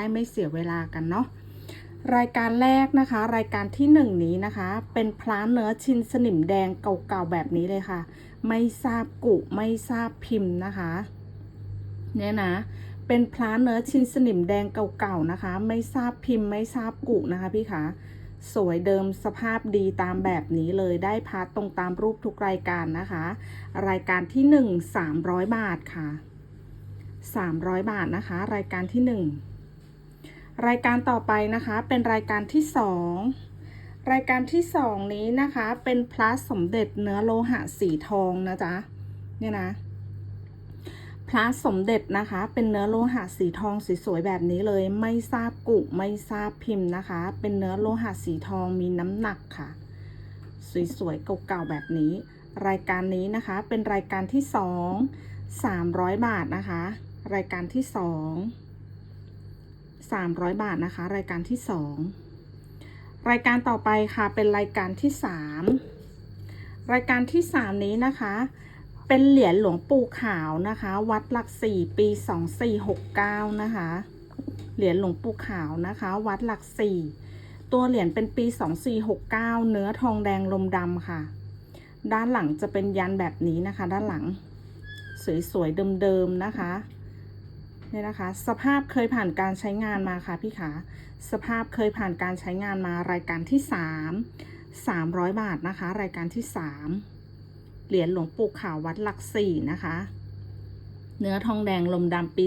ได้ไม่เสียเวลากันเนาะรายการแรกนะคะ รายการที่หนึ่งนี้นะคะ เป็นพลาเนื้อชิ้นสนิมแดงเก่าๆแบบนี้เลยค่ะ ไม่ทราบกุไม่ทราบพิมพ์นะคะเนี่ยนะเป็นพลาเนื้อชิ้นสนิมแดงเก่าๆนะคะ ไม่ทราบพิมพ์ไม่ทราบกุนะคะพี่คะสวยเดิมสภาพดีตามแบบนี้เลยได้พาร์ตตรงตามรูปทุกรายการนะคะ รายการที่หนึ่งสามร้อยบาทค่ะสามร้อยบาทนะคะ รายการที่หนึ่ง รายการต่อไปนะคะเป็นรายการที่สองรายการที่สองนี้นะคะเป็นพระสมเด็จเนื้อโลหะสีทองนะจ๊ะเนี่ยนะพระสมเด็จนะคะเป็นเนื้อโลหะสีทองสวยๆแบบนี้เลย ไม่ทราบกุไม่ทราบพิมพ์นะคะ เป็นเนื้อโลหะสีทองมีน้ำหนักค่ะ สวยๆเก่าๆแบบนี้ รายการนี้นะคะเป็นรายการที่สองสามร้อยบาทนะคะ รายการที่สอง สามร้อยบาทนะคะ รายการที่สองรายการต่อไปค่ะเป็นรายการที่สามรายการที่สามนี้นะคะ เป็นเหรียญหลวงปู่ขาวนะคะ วัดหลักสี่ปีสองสี่หกเก้านะคะ เหรียญหลวงปู่ขาวนะคะ วัดหลักสี่ตัวเหรียญเป็นปีสองสี่หกเก้าเนื้อทองแดงลมดำค่ะ ด้านหลังจะเป็นยันแบบนี้นะคะ ด้านหลัง สวยๆเดิมๆนะคะ เนี่ยนะคะ สภาพเคยผ่านการใช้งานมาค่ะพี่ขา สภาพเคยผ่านการใช้งานมารายการที่สามสามร้อยบาทนะคะ รายการที่สามเหรียญหลวงปู่ขาววัดหลักสี่นะคะ เนื้อทองแดงลมดำปี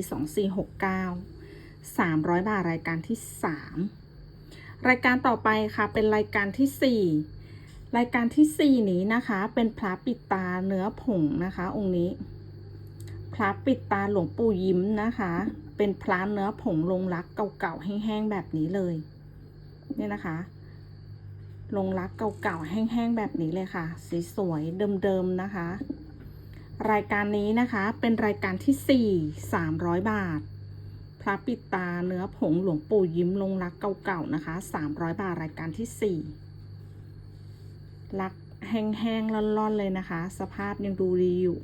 2469 300บาทรายการที่3รายการต่อไปค่ะเป็นรายการที่4รายการที่4นี้นะคะ เป็นพระปิดตาเนื้อผงนะคะ องค์นี้ พระปิดตาหลวงปู่ยิ้มนะคะ เป็นพระเนื้อผงลงรักเก่าๆแห้งๆแบบนี้เลยเนี่ยนะคะ ลงรักเก่าๆแห้งๆแบบนี้เลยค่ะ สีสวยเดิมๆนะคะ รายการนี้นะคะเป็นรายการที่ 4 300 บาท พระปิดตาเนื้อผงหลวงปู่ยิ้มลงรักเก่าๆนะคะ 300 บาทรายการที่ 4 รักแห้งๆร่อนๆเลยนะคะ สภาพยังดูดีอยู่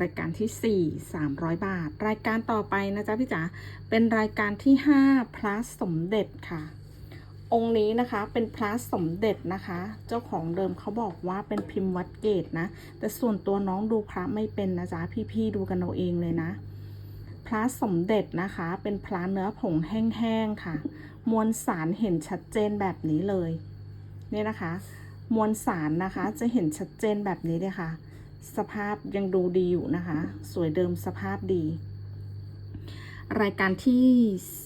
รายการที่ 4 300 บาท รายการต่อไปนะจ๊ะพี่จ๋าเป็นรายการที่ 5 พระสมเด็จค่ะ องค์นี้นะคะเป็นพระสมเด็จนะคะ เจ้าของเดิมเขาบอกว่าเป็นพิมพ์วัดเกตนะ แต่ส่วนตัวน้องดูพระไม่เป็นนะจ๊ะพี่ๆดูกันเอาเองเลยนะ พระสมเด็จนะคะ เป็นพระเนื้อผงแห้งๆค่ะ มวลสารเห็นชัดเจนแบบนี้เลย นี่นะคะ มวลสารนะคะจะเห็นชัดเจนแบบนี้เลยค่ะ สภาพยังดูดีอยู่นะคะ สวยเดิมสภาพดี รายการที่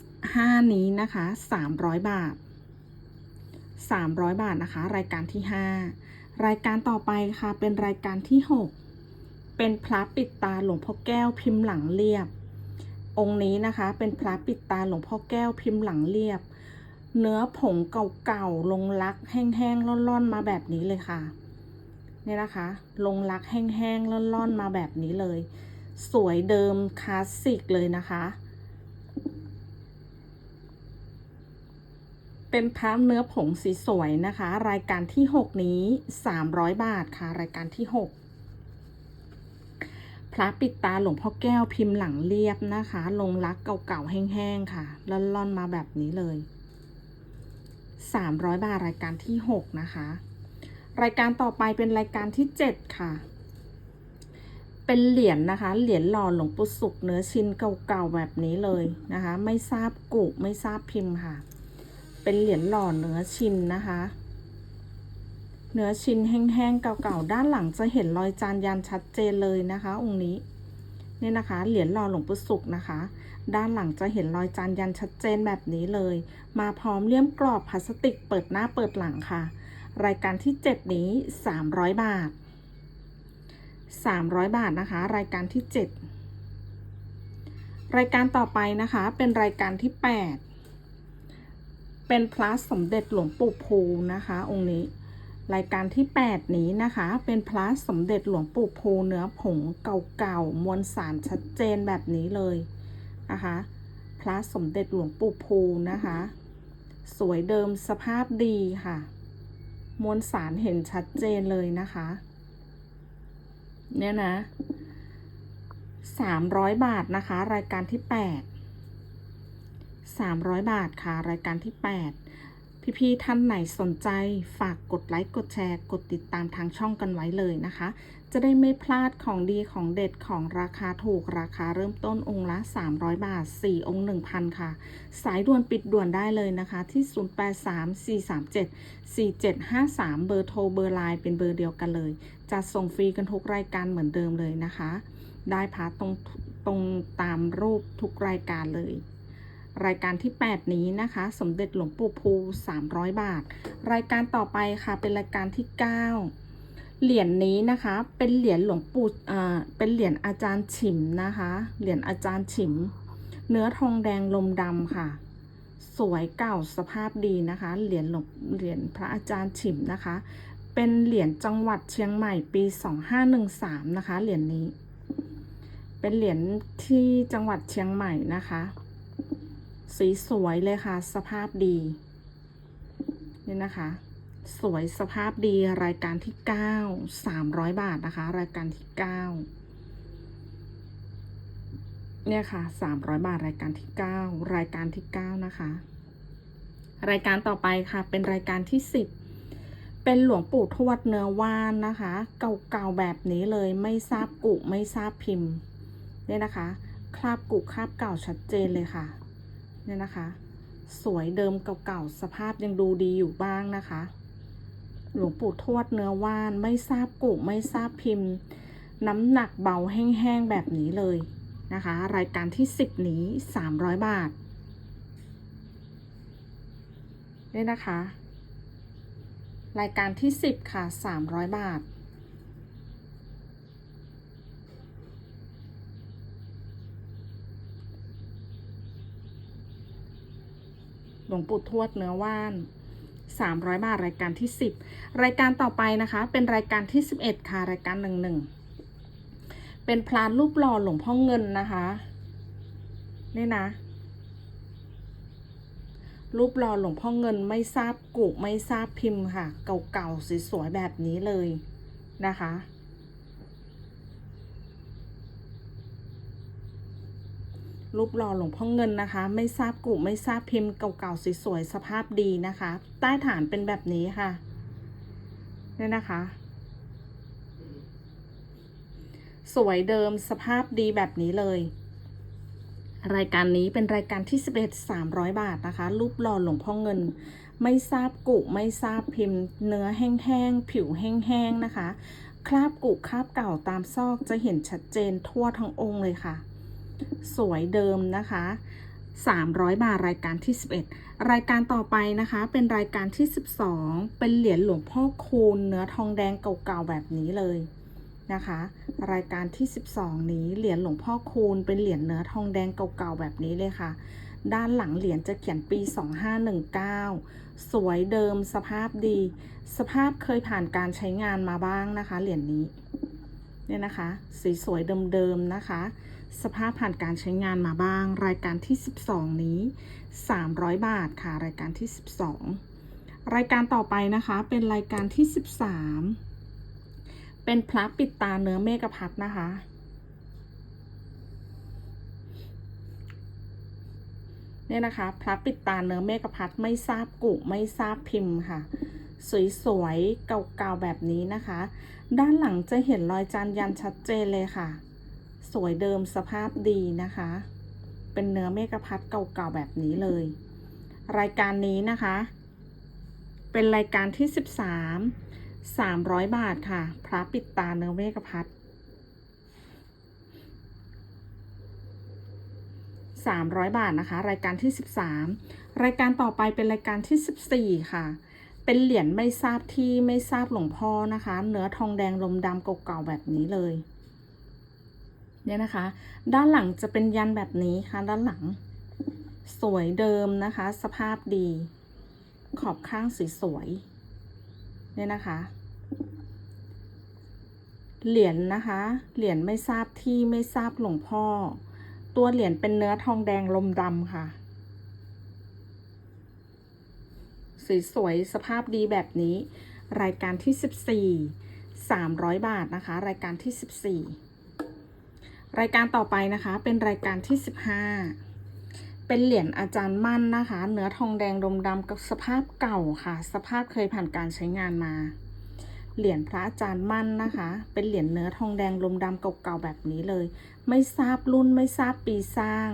5 นี้นะคะ 300 บาท 300 บาทนะคะ รายการที่ 5 รายการต่อไปค่ะเป็นรายการที่ 6 เป็นพระปิดตาหลวงพ่อแก้วพิมพ์หลังเรียบ องค์นี้นะคะเป็นพระปิดตาหลวงพ่อแก้วพิมพ์หลังเรียบ เนื้อผงเก่าๆลงลักแห้งๆร่อนๆมาแบบนี้เลยค่ะ เนี่ยนะคะ ลงลักแห้งๆร่อนๆมาแบบนี้เลย สวยเดิมคลาสสิกเลยนะคะ เป็นพระเนื้อผงสีสวยนะคะ รายการที่ 6 นี้ 300 บาทค่ะ รายการที่ 6 พระปิดตาหลวงพ่อแก้วพิมพ์หลังเรียบนะคะ ลงรักเก่าๆแห้งๆค่ะล่อนๆมาแบบนี้เลย 300 บาทรายการที่ 6 นะคะ รายการต่อไปเป็นรายการที่ 7 ค่ะ เป็นเหรียญนะคะ เหรียญหล่อหลวงปู่สุขเนื้อชิ้นเก่าๆแบบนี้เลยนะคะ ไม่ทราบกุไม่ทราบพิมพ์ค่ะ เป็นเหรียญหล่อเนื้อชิ้นนะคะ เนื้อชิ้นแห้งๆเก่าๆด้านหลังจะเห็นรอยจานยันชัดเจนเลยนะคะ องค์นี้เนี่ยนะคะ เหรียญหล่อหลวงปู่สุขนะคะ ด้านหลังจะเห็นรอยจานยันชัดเจนแบบนี้เลย มาพร้อมเลี่ยมกรอบพลาสติกเปิดหน้าเปิดหลังค่ะ รายการที่ 7 นี้ 300 บาท 300 บาทนะคะ รายการที่ 7 รายการต่อไปนะคะเป็นรายการที่ 8 เป็นพระสมเด็จหลวงปู่ภูนะคะ องค์นี้ รายการที่ 8 นี้นะคะ เป็นพระสมเด็จหลวงปู่ภูเนื้อผงเก่าๆมวลสารชัดเจนแบบนี้เลยนะคะพระสมเด็จหลวงปู่ภูนะคะ สวยเดิมสภาพดีค่ะ มวลสารเห็นชัดเจนเลยนะคะ เนี่ยนะสามร้อยบาทนะคะ รายการที่แปดสามร้อยบาทค่ะ รายการที่แปดพี่ๆท่านไหนสนใจฝากกดไลค์ กดแชร์ กดติดตามทางช่องกันไว้เลยนะคะ จะได้ไม่พลาดของดีของเด็ดของราคาถูกราคาเริ่มต้นองค์ละ 300 บาท 4 องค์ 1,000 ค่ะ สายด่วนปิดด่วนได้เลยนะคะที่ 0834374753 เบอร์โทรเบอร์ไลน์เป็นเบอร์เดียวกันเลย จะส่งฟรีกันทุกรายการเหมือนเดิมเลยนะคะ ได้พาตรงตรงตามรูปทุกรายการเลยรายการที่ 8 นี้นะคะ สมเด็จหลวงปู่ภู 300 บาท รายการต่อไปค่ะเป็นรายการที่ 9 เหรียญนี้นะคะ เป็นเหรียญหลวงปู่อ่าเป็นเหรียญอาจารย์ฉิมนะคะ เหรียญอาจารย์ฉิม เนื้อทองแดงลมดำค่ะ สวยเก่าสภาพดีนะคะ เหรียญหลวงเหรียญพระอาจารย์ฉิมนะคะ เป็นเหรียญจังหวัดเชียงใหม่ปี2513นะคะ เหรียญนี้ เป็นเหรียญที่จังหวัดเชียงใหม่นะคะ สีสวยเลยค่ะ สภาพดีนี่นะคะ สวยสภาพดีรายการที่ 9 300 บาทนะคะ รายการที่ 9 เนี่ยค่ะ 300 บาท รายการที่ 9 รายการที่ 9 นะคะ รายการต่อไปค่ะเป็นรายการที่ 10 เป็นหลวงปู่ทวดเนื้อว่านนะคะ เก่าๆแบบนี้เลยไม่ทราบกุไม่ทราบพิมพ์เนี่ยนะคะ คราบกุคราบเก่าชัดเจนเลยค่ะเนี่ยนะคะ สวยเดิมเก่าๆสภาพยังดูดีอยู่บ้างนะคะ หลวงปู่ทวดเนื้อว่านไม่ทราบกุไม่ทราบพิมพ์ น้ำหนักเบาแห้งๆแบบนี้เลยนะคะ รายการที่ 10 นี้ 300 บาทนี่นะคะ รายการที่ 10 ค่ะ 300 บาท หลวงปู่ทวดเนื้อว่าน 300 บาท รายการที่ 10 รายการต่อไปนะคะ เป็นรายการที่ 11 ค่ะ รายการ 11 เป็นพลานรูปหล่อหลวงพ่อเงินนะคะ นี่นะ รูปหล่อหลวงพ่อเงินไม่ทราบกุไม่ทราบพิมพ์ค่ะ เก่าๆสวยๆแบบนี้เลยนะคะ รูปหล่อหลวงพ่อเงินนะคะ ไม่ทราบกุไม่ทราบพิมพ์เก่าๆสวยๆสภาพดีนะคะ ใต้ฐานเป็นแบบนี้ค่ะเนี่ยนะคะ สวยเดิมสภาพดีแบบนี้เลย รายการนี้เป็นรายการที่ 11 300 บาทนะคะ รูปหล่อหลวงพ่อเงิน ไม่ทราบกุไม่ทราบพิมพ์ เนื้อแห้งๆผิวแห้งๆนะคะ คราบกุคราบเก่าตามซอกจะเห็นชัดเจนทั่วทั้งองค์เลยค่ะ สวยเดิมนะคะ300 บาท รายการที่ 11 รายการต่อไปนะคะ เป็นรายการที่ 12 เป็นเหรียญหลวงพ่อคูณเนื้อทองแดงเก่าๆแบบนี้เลยนะคะ รายการที่ 12 นี้เหรียญหลวงพ่อคูณเป็นเหรียญเนื้อทองแดงเก่าๆแบบนี้เลยค่ะ ด้านหลังเหรียญจะเขียนปี 2519 สวยเดิมสภาพดี สภาพเคยผ่านการใช้งานมาบ้างนะคะ เหรียญนี้เนี่ยนะคะ สีสวยเดิมๆนะคะ สภาพผ่านการใช้งานมาบ้าง รายการที่ 12 นี้ 300 บาทค่ะ รายการที่ 12 รายการต่อไปนะคะ เป็นรายการที่ 13 เป็นพระปิดตาเนื้อเมกะพัดนะคะ เนี่ยนะคะ พระปิดตาเนื้อเมกะพัดไม่ทราบกุไม่ทราบพิมพ์ค่ะสวยๆ เก่าๆ แบบนี้นะคะ ด้านหลังจะเห็นรอยจานยันชัดเจนเลยค่ะ สวยเดิมสภาพดีนะคะ เป็นเนื้อเมกะพัดเก่าๆแบบนี้เลย รายการนี้นะคะ เป็นรายการที่ 13 300 บาทค่ะ พระปิดตาเนื้อเมกะพัด300 บาทนะคะ รายการที่ 13 รายการต่อไปเป็นรายการที่ 14 ค่ะ เป็นเหรียญไม่ทราบที่ไม่ทราบหลวงพ่อนะคะ เนื้อทองแดงลมดำเก่าๆแบบนี้เลย เนี่ยนะคะ ด้านหลังจะเป็นยันแบบนี้ค่ะ ด้านหลัง สวยเดิมนะคะ สภาพดี ขอบข้างสีสวยเนี่ยนะคะ เหรียญนะคะ เหรียญไม่ทราบที่ไม่ทราบหลวงพ่อ ตัวเหรียญเป็นเนื้อทองแดงลมดำค่ะสีสวยสภาพดีแบบนี้ รายการที่ 14 300 บาทนะคะ รายการที่ 14 รายการต่อไปนะคะ เป็นรายการที่ 15 เป็นเหรียญอาจารย์มั่นนะคะ เนื้อทองแดงดมดำกับสภาพเก่าค่ะ สภาพเคยผ่านการใช้งานมา เหรียญพระอาจารย์มั่นนะคะ เป็นเหรียญเนื้อทองแดงลมดำเก่าๆแบบนี้เลย ไม่ทราบรุ่นไม่ทราบปีสร้าง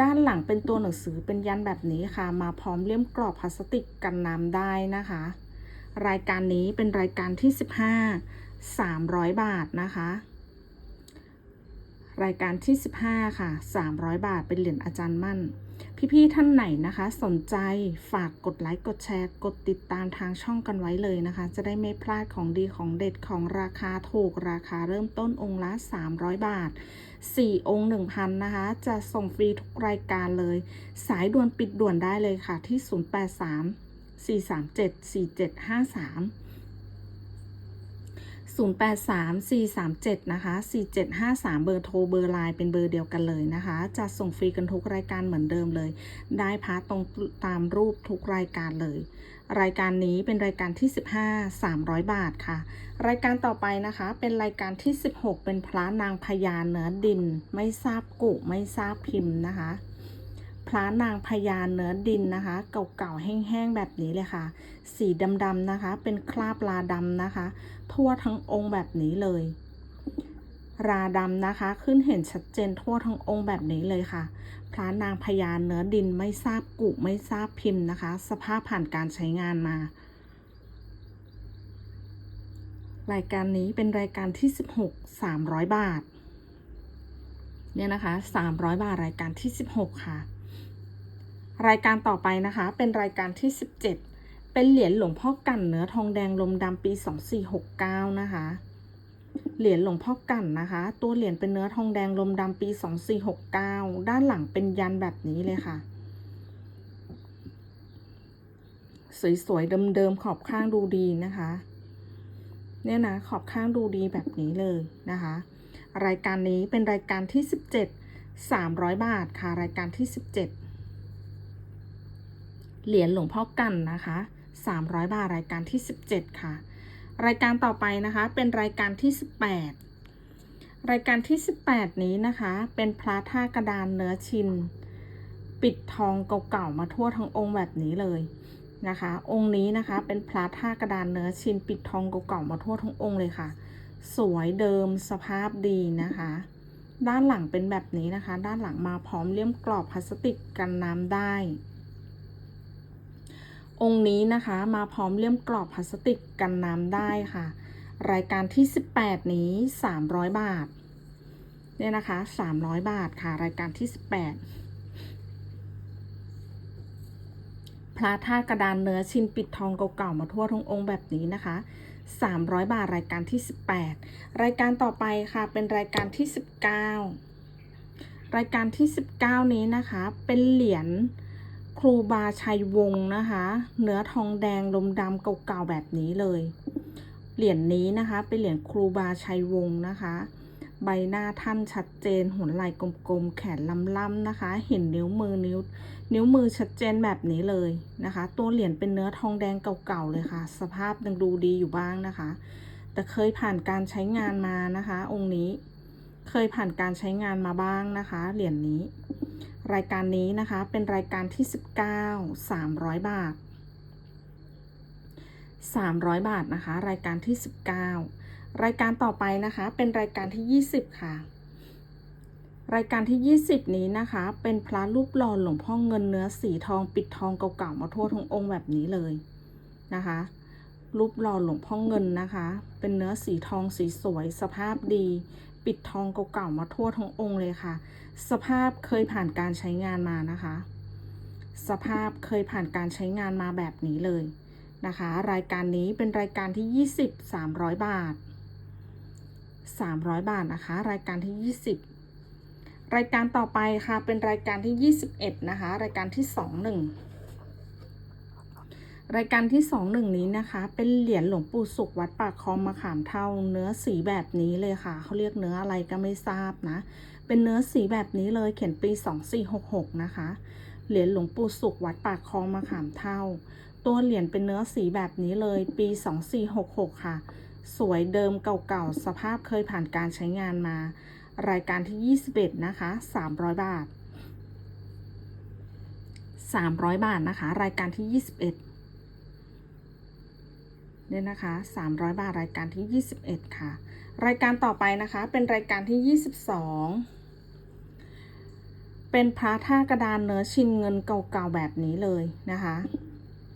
ด้านหลังเป็นตัวหนังสือเป็นยันแบบนี้ค่ะ มาพร้อมเลี่ยมกรอบพลาสติกกันน้ำได้นะคะ รายการนี้เป็นรายการที่ 15 300 บาทนะคะ รายการที่ 15 ค่ะ 300 บาทเป็นเหรียญอาจารย์มั่น พี่ๆท่านไหนนะคะ สนใจฝากกดไลค์กดแชร์ กดติดตามทางช่องกันไว้เลยนะคะ จะได้ไม่พลาดของดีของเด็ดของราคาถูกราคาเริ่มต้นองค์ละ 300 บาท 4 องค์ 1,000 นะคะ จะส่งฟรีทุกรายการเลย สายด่วนปิดด่วนได้เลยค่ะที่ 083 437 4753 083437 นะคะ 4753 เบอร์โทรเบอร์ไลน์เป็นเบอร์เดียวกันเลยนะคะ จะส่งฟรีกันทุกรายการเหมือนเดิมเลย ได้พาร์ตตรงตามรูปทุกรายการเลย รายการนี้เป็นรายการที่ 15 300 บาทค่ะ รายการต่อไปนะคะ เป็นรายการที่ 16 เป็นพระนางพญาเนื้อดิน ไม่ทราบกุไม่ทราบพิมพ์นะคะ พระนางพญาเนื้อดินนะคะ เก่าๆแห้งๆแบบนี้เลยค่ะ สีดำๆนะคะ เป็นคราบลาดำนะคะ ทั่วทั้งองค์แบบนี้เลย ราดำนะคะ ขึ้นเห็นชัดเจนทั่วทั้งองค์แบบนี้เลยค่ะ พระนางพญาเนื้อดินไม่ทราบกุไม่ทราบพิมพ์นะคะ สภาพผ่านการใช้งานมารายการนี้เป็นรายการที่ 16 300 บาท เนี่ยนะคะ 300 บาทรายการที่ 16 ค่ะ รายการต่อไปนะคะ เป็นรายการที่ 17 เป็นเหรียญหลวงพ่อกั่นเนื้อทองแดงลมดำปี 2469 นะคะ เหรียญหลวงพ่อกั่นนะคะ ตัวเหรียญเป็นเนื้อทองแดงลมดำปี 2469 ด้านหลังเป็นยันแบบนี้เลยค่ะ สวยๆเดิมๆขอบข้างดูดีนะคะ เนี่ยนะขอบข้างดูดีแบบนี้เลยนะคะ รายการนี้เป็นรายการที่ 17 300 บาทค่ะ รายการที่ 17 เหรียญหลวงพ่อกันนะคะ 300 บาทรายการที่ 17 ค่ะ รายการต่อไปนะคะ เป็นรายการที่ 18 รายการที่ 18 นี้นะคะ เป็นพระท่ากระดานเนื้อชิน ปิดทองเก่าๆมาทั่วทั้งองค์แบบนี้เลยนะคะ องค์นี้นะคะเป็นพระท่ากระดานเนื้อชินปิดทองเก่าๆมาทั่วทั้งองค์เลยค่ะ สวยเดิมสภาพดีนะคะ ด้านหลังเป็นแบบนี้นะคะ ด้านหลังมาพร้อมเลี่ยมกรอบพลาสติกกันน้ำได้ องค์นี้นะคะมาพร้อมเลี่ยมกรอบพลาสติกกันน้ำได้ค่ะ รายการที่ 18 นี้ 300 บาท เนี่ยนะคะ 300 บาทค่ะ รายการที่ 18 พระท่ากระดานเนื้อชิ้นปิดทองเก่าๆมาทั่วทั้งองค์แบบนี้นะคะ 300 บาทรายการที่ 18 รายการต่อไปค่ะเป็นรายการที่ 19 รายการที่ 19 นี้นะคะ เป็นเหรียญ ครูบาชัยวงศ์นะคะ เนื้อทองแดงลมดำเก่าๆแบบนี้เลย เหรียญนี้นะคะ เป็นเหรียญครูบาชัยวงศ์นะคะ ใบหน้าท่านชัดเจนหุ่นไหล่กลมๆ แขนล้ำๆนะคะ เห็นนิ้วมือนิ้ว นิ้วมือชัดเจนแบบนี้เลยนะคะ ตัวเหรียญเป็นเนื้อทองแดงเก่าๆเลยค่ะ สภาพยังดูดีอยู่บ้างนะคะ แต่เคยผ่านการใช้งานมานะคะ องค์นี้ เคยผ่านการใช้งานมาบ้างนะคะ เหรียญนี้ รายการนี้นะคะเป็นรายการที่ 19 300 บาท 300 บาทนะคะ รายการที่ 19 รายการต่อไปนะคะเป็นรายการที่ 20 ค่ะ รายการที่ 20 นี้นะคะ เป็นพระรูปหล่อหลวงพ่อเงินเนื้อสีทองปิดทองเก่าๆมาทั่วทั้งองค์แบบนี้เลยนะคะรูปหล่อหลวงพ่อเงินนะคะ เป็นเนื้อสีทองสีสวยสภาพดี ปิดทองเก่าๆมาทั่วทั้งองค์เลยค่ะ สภาพเคยผ่านการใช้งานมานะคะ สภาพเคยผ่านการใช้งานมาแบบนี้เลยนะคะ รายการนี้เป็นรายการที่ 20 300 บาท 300 บาทนะคะ รายการที่ 20 รายการต่อไปค่ะเป็นรายการที่ 21 นะคะ รายการที่ 21 รายการที่ 21 นี้นะคะ เป็นเหรียญหลวงปู่สุขวัดปากคลองมะขามเท่า เนื้อสีแบบนี้เลยค่ะ เขาเรียกเนื้ออะไรก็ไม่ทราบนะ เป็นเนื้อสีแบบนี้เลยเขียนปี 2466 นะคะ เหรียญหลวงปู่สุขวัดปากคลองมะขามเท่า ตัวเหรียญเป็นเนื้อสีแบบนี้เลยปี 2466 ค่ะ สวยเดิมเก่าๆ สภาพเคยผ่านการใช้งานมา รายการที่ 21 นะคะ 300 บาท 300 บาทนะคะ รายการที่ 21 เนี่ยนะคะ 300 บาท รายการที่ 21 ค่ะ รายการต่อไปนะคะ เป็นรายการที่ 22 เป็นพระท่ากระดานเนื้อชินเงินเก่าๆแบบนี้เลยนะคะ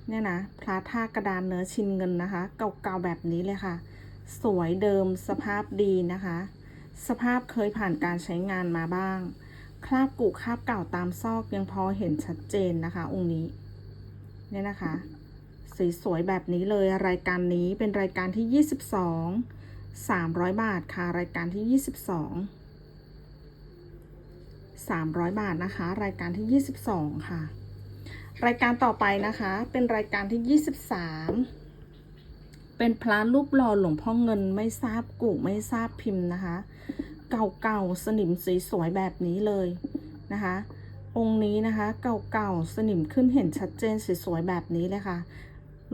เนี่ยนะ พระท่ากระดานเนื้อชินเงินนะคะ เก่าๆแบบนี้เลยค่ะ สวยเดิมสภาพดีนะคะ สภาพเคยผ่านการใช้งานมาบ้าง คราบกุคราบเก่าตามซอกยังพอเห็นชัดเจนนะคะ องค์นี้ เนี่ยนะคะ สวยๆแบบนี้เลย รายการนี้เป็นรายการที่ 22 300 บาทค่ะ รายการที่ 22 300 บาทนะคะ รายการที่ 22 ค่ะ รายการต่อไปนะคะ เป็นรายการที่ 23 เป็นพระรูปหล่อหลวงพ่อเงินไม่ทราบกุไม่ทราบพิมพ์นะคะ เก่าๆสนิมสวยๆแบบนี้เลยนะคะองค์นี้นะคะเก่าๆสนิมขึ้นเห็นชัดเจนสวยๆแบบนี้เลยค่ะ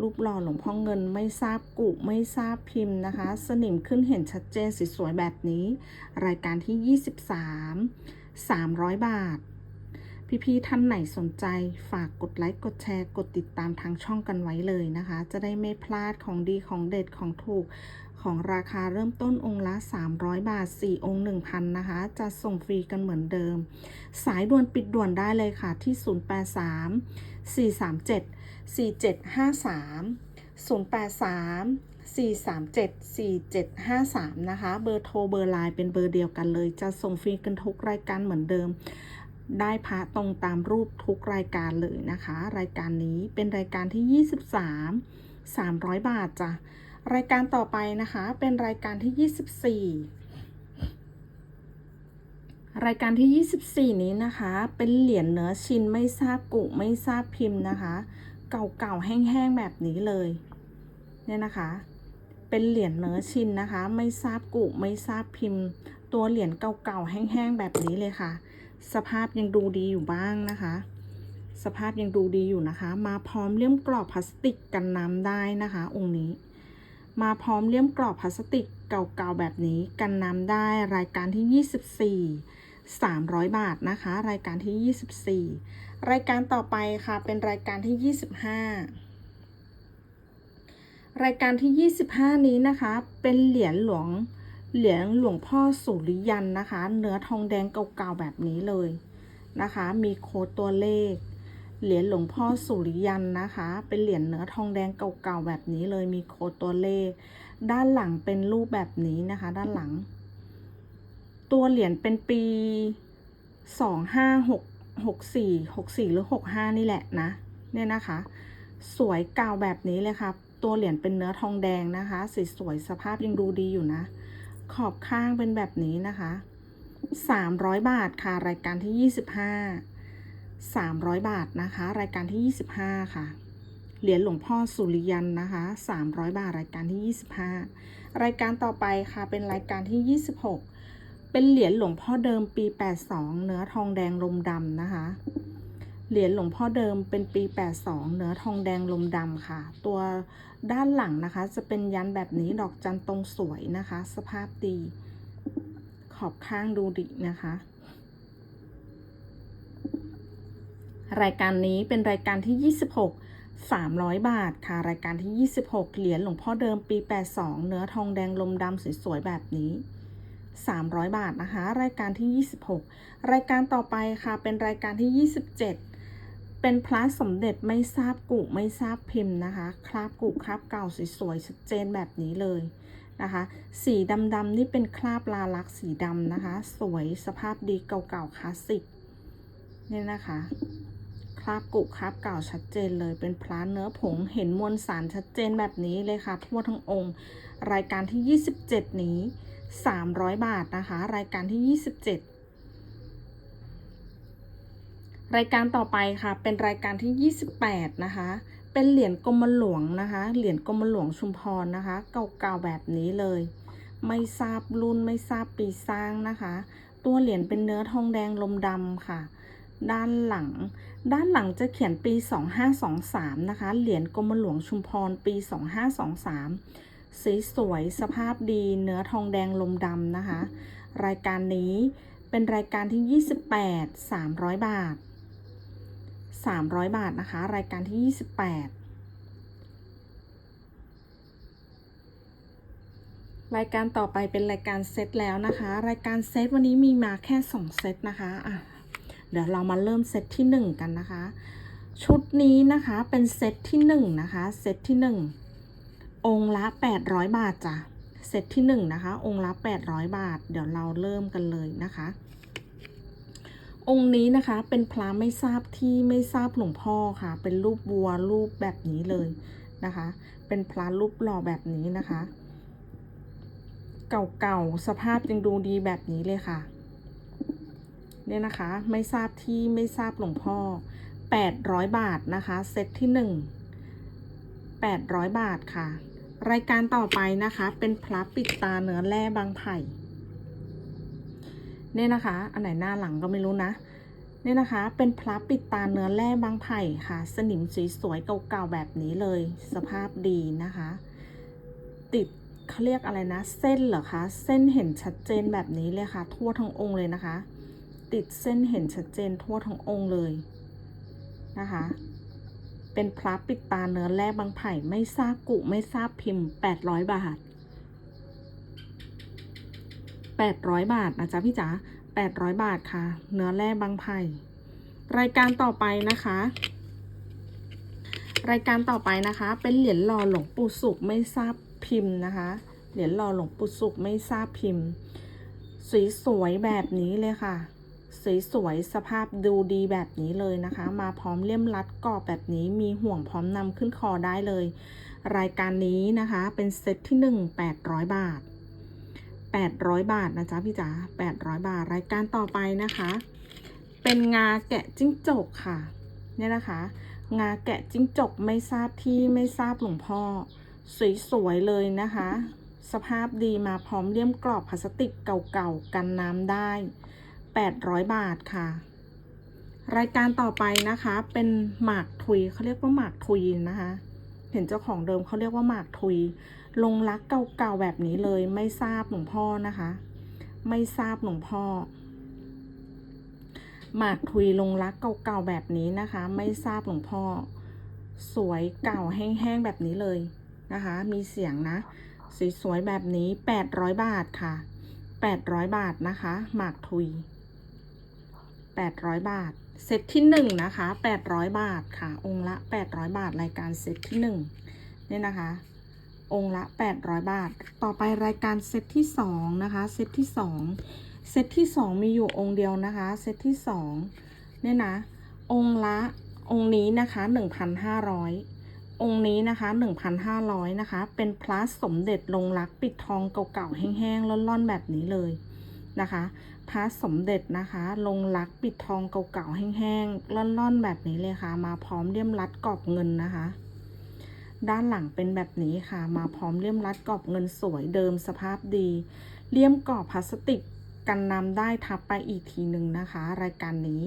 รูปหล่อหลวงพ่อเงินไม่ทราบกุไม่ทราบพิมพ์นะคะ สนิมขึ้นเห็นชัดเจนสวยๆแบบนี้ รายการที่ 23 300 บาท พี่ๆท่านไหนสนใจฝากกดไลค์กดแชร์กดติดตามทางช่องกันไว้เลยนะคะ จะได้ไม่พลาดของดีของเด็ดของถูกของราคาเริ่มต้นองค์ละ 300 บาท 4 องค์ 1,000 นะคะ จะส่งฟรีกันเหมือนเดิม สายด่วนปิดด่วนได้เลยค่ะที่ 083 437 4753 083 437 4753 นะคะ เบอร์โทรเบอร์ไลน์เป็นเบอร์เดียวกันเลย จะส่งฟรีกันทุกรายการเหมือนเดิม ได้พระตรงตามรูปทุกรายการเลยนะคะ รายการนี้เป็นรายการที่ 23 300 บาทจ้ะ รายการต่อไปนะคะ เป็นรายการที่ 24รายการที่ 24 นี้นะคะ เป็นเหรียญเนื้อชินไม่ทราบกุไม่ทราบพิมพ์นะคะ เก่าๆแห้งๆแบบนี้เลย เนี่ยนะคะ เป็นเหรียญเนื้อชินนะคะ ไม่ทราบกุไม่ทราบพิมพ์ ตัวเหรียญเก่าๆแห้งๆแบบนี้เลยค่ะ สภาพยังดูดีอยู่บ้างนะคะ สภาพยังดูดีอยู่นะคะ มาพร้อมเลี่ยมกรอบพลาสติกกันน้ำได้นะคะ องค์นี้ มาพร้อมเลี่ยมกรอบพลาสติกเก่าๆแบบนี้กันน้ำได้รายการที่ 24 300 บาทนะคะ รายการที่ 24 รายการต่อไปค่ะเป็นรายการที่ 25 รายการที่ 25 นี้นะคะ เป็นเหรียญหลวงเหรียญหลวงพ่อสุริยันนะคะ เนื้อทองแดงเก่าๆแบบนี้เลยนะคะ มีโค้ดตัวเลข เหรียญหลวงพ่อสุริยันนะคะ เป็นเหรียญเนื้อทองแดงเก่าๆแบบนี้เลยมีโค้ดตัวเลข ด้านหลังเป็นรูปแบบนี้นะคะ ด้านหลัง ตัวเหรียญเป็นปีส องห้าหกสี่หกสี่หรือหกห้านี่แหละนะเนี่ยนะคะ สวยเก่าแบบนี้เลยค่ะ ตัวเหรียญเป็นเนื้อทองแดงนะคะสวยสภาพยังดูดีอยู่นะ ขอบข้างเป็นแบบนี้นะคะสามร้อยบาทค่ะรายการที่ยี่สิบห้า300 บาทนะคะ รายการที่ 25 ค่ะเหรียญหลวงพ่อสุริยันนะคะ 300 บาทรายการที่ 25 รายการต่อไปค่ะเป็นรายการที่ 26 เป็นเหรียญหลวงพ่อเดิมปี 82 เนื้อทองแดงลมดำนะคะ เหรียญหลวงพ่อเดิมเป็นปี 82 เนื้อทองแดงลมดำค่ะ ตัวด้านหลังนะคะ จะเป็นยันแบบนี้ดอกจันตรงสวยนะคะ สภาพดี ขอบข้างดูดีนะคะรายการนี้เป็นรายการที่ 26 300 บาทค่ะ รายการที่ 26 เหรียญหลวงพ่อเดิมปี 82 เนื้อทองแดงลมดำสวยๆแบบนี้ 300 บาทนะคะ รายการที่ 26 รายการต่อไปค่ะ เป็นรายการที่ 27 เป็นพระสมเด็จไม่ทราบกุไม่ทราบพิมพ์นะคะ คราบกุคราบเก่าสวยๆชัดเจนแบบนี้เลยนะคะ สีดำๆนี่เป็นคราบลาลักษณ์สีดำนะคะ สวยสภาพดีเก่าๆคลาสสิกเนี่ยนะคะคราบกุคราบเก่าชัดเจนเลยเป็นพระเนื้อผงเห็นมวลสารชัดเจนแบบนี้เลยค่ะ ทั่วทั้งองค์ รายการที่ 27 นี้ 300 บาทนะคะ รายการที่ 27 รายการต่อไปค่ะ เป็นรายการที่ 28 นะคะ เป็นเหรียญกรมหลวงนะคะ เหรียญกรมหลวงชุมพรนะคะ เก่าๆแบบนี้เลย ไม่ทราบรุ่นไม่ทราบปีสร้างนะคะ ตัวเหรียญเป็นเนื้อทองแดงลมดำค่ะ ด้านหลัง ด้านหลังจะเขียนปี 2523 นะคะ เหรียญกรมหลวงชุมพรปี 2523 สีสวยสภาพดี เนื้อทองแดงลมดำนะคะ รายการนี้เป็นรายการที่ 28 300 บาท 300 บาทนะคะ รายการที่ 28 รายการต่อไปเป็นรายการเซตแล้วนะคะ รายการเซตวันนี้มีมาแค่ 2 เซตนะคะอะเดี๋ยวเรามาเริ่มเซตที่ 1 กันนะคะ ชุดนี้นะคะเป็นเซตที่ 1 นะคะ เซตที่ 1 องค์ละ 800 บาทจ้ะเซตที่ 1 นะคะ องค์ละ 800 บาท เดี๋ยวเราเริ่มกันเลยนะคะ องค์นี้นะคะเป็นพระไม่ทราบที่ไม่ทราบหลวงพ่อค่ะ เป็นรูปวัวรูปแบบนี้เลยนะคะ เป็นพระรูปหล่อแบบนี้นะคะ เก่าๆสภาพยังดูดีแบบนี้เลยค่ะ เนี่ยนะคะ ไม่ทราบที่ไม่ทราบหลวงพ่อ 800 บาทนะคะ เซตที่ 1 800 บาทค่ะ รายการต่อไปนะคะ เป็นพระปิดตาเนื้อแร่บางไผ่เนี่ยนะคะ อันไหนหน้าหลังก็ไม่รู้นะเนี่ยนะคะ เป็นพระปิดตาเนื้อแร่บางไผ่ค่ะ สนิมสวยๆเก่าๆแบบนี้เลย สภาพดีนะคะ ติดเขาเรียกอะไรนะ เส้นเหรอคะ เส้นเห็นชัดเจนแบบนี้เลยค่ะ ทั่วทั้งองค์เลยนะคะ ติดเส้นเห็นชัดเจนทั่วทั้งองค์เลยนะคะ เป็นพระปิดตาเนื้อแร่บางไผ่ไม่ทราบกุไม่ทราบพิมพ์ 800 บาท 800 บาทนะจ๊ะพี่จ๋า800 บาทค่ะ เนื้อแร่บางไผ่รายการต่อไปนะคะ รายการต่อไปนะคะ เป็นเหรียญหล่อหลวงปู่สุขไม่ทราบพิมพ์นะคะ เหรียญหล่อหลวงปู่สุขไม่ทราบพิมพ์สวยๆแบบนี้เลยค่ะ สวยๆสภาพดูดีแบบนี้เลยนะคะ มาพร้อมเลี่ยมรัดกรอบแบบนี้มีห่วงพร้อมนำขึ้นคอได้เลย รายการนี้นะคะเป็นเซตที่ 1 800 บาท 800 บาทนะจ๊ะพี่จ๋า800 บาท รายการต่อไปนะคะ เป็นงาแกะจิ้งจกค่ะเนี่ยนะคะ งาแกะจิ้งจกไม่ทราบที่ไม่ทราบหลวงพ่อ สวยๆเลยนะคะ สภาพดีมาพร้อมเลี่ยมกรอบพลาสติกเก่าๆกันน้ำได้ 800 บาทค่ะ รายการต่อไปนะคะ เป็นหมากทุยเขาเรียกว่าหมากทุยนะคะ เห็นเจ้าของเดิมเขาเรียกว่าหมากทุย ลงรักเก่าๆแบบนี้เลย ไม่ทราบหลวงพ่อนะคะ ไม่ทราบหลวงพ่อ หมากทุยลงรักเก่าๆแบบนี้นะคะ ไม่ทราบหลวงพ่อ สวยเก่าแห้งๆแบบนี้เลยนะคะ มีเสียงนะสวยๆแบบนี้ 800 บาทค่ะ 800 บาทนะคะ หมากทุย 800 บาท เซตที่1นะคะ800 บาทค่ะ องค์ละ 800 บาท รายการเซตที่1เนี่ยนะคะ องค์ละ 800 บาท ต่อไปรายการเซตที่2นะคะ เซตที่ 2 เซตที่ 2 มีอยู่องค์เดียวนะคะ เซตที่2เนี่ยนะ องค์ละองค์นี้นะคะ 1,500 องค์นี้นะคะ 1,500 นะคะ เป็นพระสมเด็จลงรักปิดทองเก่าๆแห้งๆร่อนๆแบบนี้เลยนะคะ พระสมเด็จนะคะ ลงรักปิดทองเก่าๆแห้งๆร่อนๆ แบบนี้เลยค่ะ มาพร้อมเลี่ยมรัดกรอบเงินนะคะ ด้านหลังเป็นแบบนี้ค่ะ มาพร้อมเลี่ยมรัดกรอบเงินสวยเดิมสภาพดี เลี่ยมกรอบพลาสติกกันน้ำได้ทับไปอีกทีหนึ่งนะคะ รายการนี้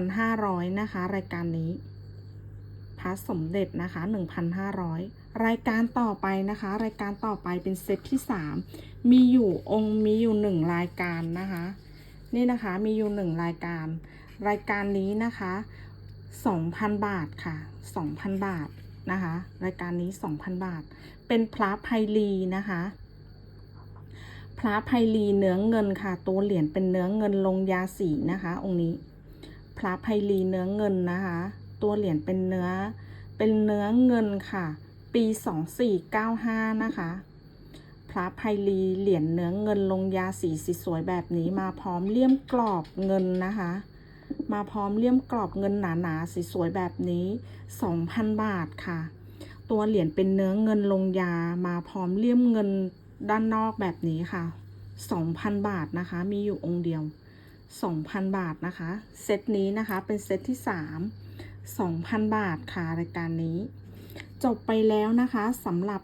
1,500 นะคะ รายการนี้ พระสมเด็จนะคะ 1,500 รายการต่อไปนะคะ รายการต่อไปเป็นเซตที่ 3 มีอยู่องค์มีอยู่หนึ่งรายการนะคะ นี่นะคะมีอยู่หนึ่งรายการ รายการนี้นะคะ 2,000 บาทค่ะ 2,000 บาทนะคะ รายการนี้ 2,000 บาท เป็นพระไพลีนะคะพระไพลีเนื้อเงินค่ะ ตัวเหรียญเป็นเนื้อเงินลงยาสีนะคะ องค์นี้ พระไพลีเนื้อเงินนะคะ ตัวเหรียญเป็นเนื้อ เป็นเนื้อเงินค่ะ ปี 2495 นะคะ พระไพลีเหรียญเนื้อเงินลงยาสีสีสวยแบบนี้มาพร้อมเลี่ยมกรอบเงินนะคะ มาพร้อมเลี่ยมกรอบเงินหนาๆสีสวยแบบนี้ 2,000 บาทค่ะ ตัวเหรียญเป็นเนื้อเงินลงยามาพร้อมเลี่ยมเงินด้านนอกแบบนี้ค่ะ 2,000 บาทนะคะ มีอยู่องค์เดียว 2,000 บาทนะคะ เซตนี้นะคะ เป็นเซตที่ 3 2,000 บาทค่ะรายการนี้ จบไปแล้วนะคะสำหรับ